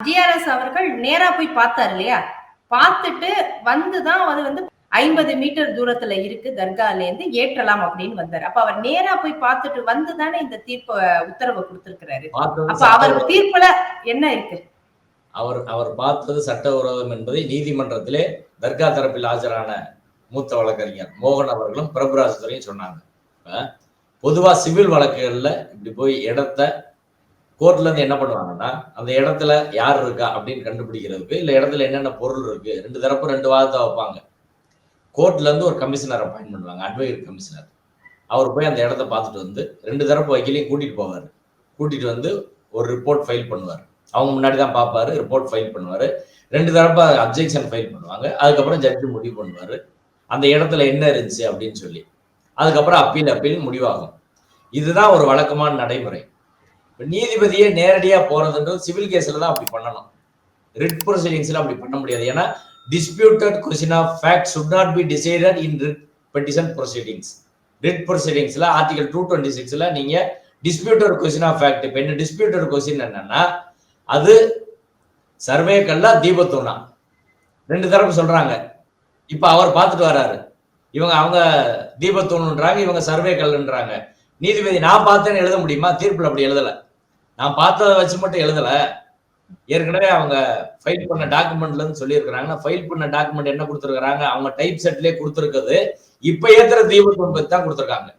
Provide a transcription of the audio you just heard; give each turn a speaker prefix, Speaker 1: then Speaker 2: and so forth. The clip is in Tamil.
Speaker 1: ஜிஆர்எஸ் அவர்கள் நேரா போய் பார்த்தார் இல்லையா? பார்த்துட்டு வந்துதான் அது வந்து ஐம்பது மீட்டர் தூரத்துல இருக்கு தர்கால இருந்து ஏற்றலாம் அப்படின்னு வந்தார். அப்ப அவர் நேரா போய் பார்த்துட்டு வந்து தானே இந்த தீர்ப்பு உத்தரவை கொடுத்திருக்கிறாரு. அப்ப அவர். தீர்ப்புல என்ன இருக்கு?
Speaker 2: அவர் அவர் பார்த்தது சட்டவிரோதம் என்பதை நீதிமன்றத்திலே தர்கா தரப்பில் ஆஜரான மூத்த வழக்கறிஞர் மோகன் அவர்களும் பிரபுராஜ் துறையும் சொன்னாங்க. பொதுவா சிவில் வழக்குகள்ல இப்படி போய் இடத்த கோர்ட்ல இருந்து என்ன பண்ணுவாங்கன்னா அந்த இடத்துல யார் இருக்கா அப்படின்னு கண்டுபிடிக்கிறதுக்கு இல்ல இடத்துல என்னென்ன பொருள் இருக்கு ரெண்டு தரப்பு ரெண்டு வாதத்தை வைப்பாங்க. கோர்ட்ல இருந்து ஒரு கமிஷனர் அப்பாயின் பண்ணுவாங்க அட்வொகேட் கமிஷனர் அவர் போய் அந்த இடத்த பார்த்துட்டு வந்து ரெண்டு தரப்பு வக்கீலையும் கூட்டிட்டு போவார். கூட்டிட்டு வந்து ஒரு ரிப்போர்ட் ஃபைல் பண்ணுவார். அவங்க முன்னாடி தான் பார்ப்பாரு ரிப்போர்ட் ஃபைல் பண்ணுவார். ரெண்டு தரப்பு அப்ஜெக்ஷன் ஃபைல் பண்ணுவாங்க. அதுக்கப்புறம் ஜட்ஜி முடிவு பண்ணுவார். அந்த இடத்துல என்ன இருந்துச்சு அப்படின்னு சொல்லி. அதுக்கப்புறம் அப்பீல் அப்பீல் முடிவாகும். இதுதான் ஒரு வழக்கமான நடைமுறை. நீதிபதியே நேரடியா போறதுன்றது சிவில் கேஸ்ல தான் அப்படி பண்ணணும் ரிட் ப்ரொசீடிங்ஸ்ல அப்படி பண்ண முடியாது. ஏன்னா disputed question of fact should not be decided in writ petition proceedings writ ப்ரொசீடிங்ஸ்ல article two twenty சிக்ஸ்ல நீங்க டிஸ்பியூட்டட் கொஸ்டின் ஆஃப் ஃபேக்ட் இப்போ என்ன டிஸ்பியூட்டட் கொஸ்டின் என்னன்னா அது சர்வே கல்லா ரெண்டு தரப்பு சொல்றாங்க. இப்போ அவர் பார்த்துட்டு வர்றாரு. இவங்க அவங்க தீபத்தூணுன்றாங்க இவங்க சர்வே கல்லுன்றாங்க நீதிபதி நான் பார்த்தேன்னு எழுத முடியுமா? தீர்ப்பில் அப்படி எழுதலை. நான் பார்த்ததை வச்சு மட்டும் எழுதல. ஏற்கனவே அவங்க ஃபைல் பண்ண டாக்குமெண்ட்ல இருந்து சொல்லியிருக்கிறாங்க. ஃபைல் பண்ண டாக்குமெண்ட் என்ன கொடுத்துருக்காங்க அவங்க டைப் செட்லயே கொடுத்துருக்குது இப்ப ஏத்துற தீபத்தூண் பத்தி தான் கொடுத்துருக்காங்க.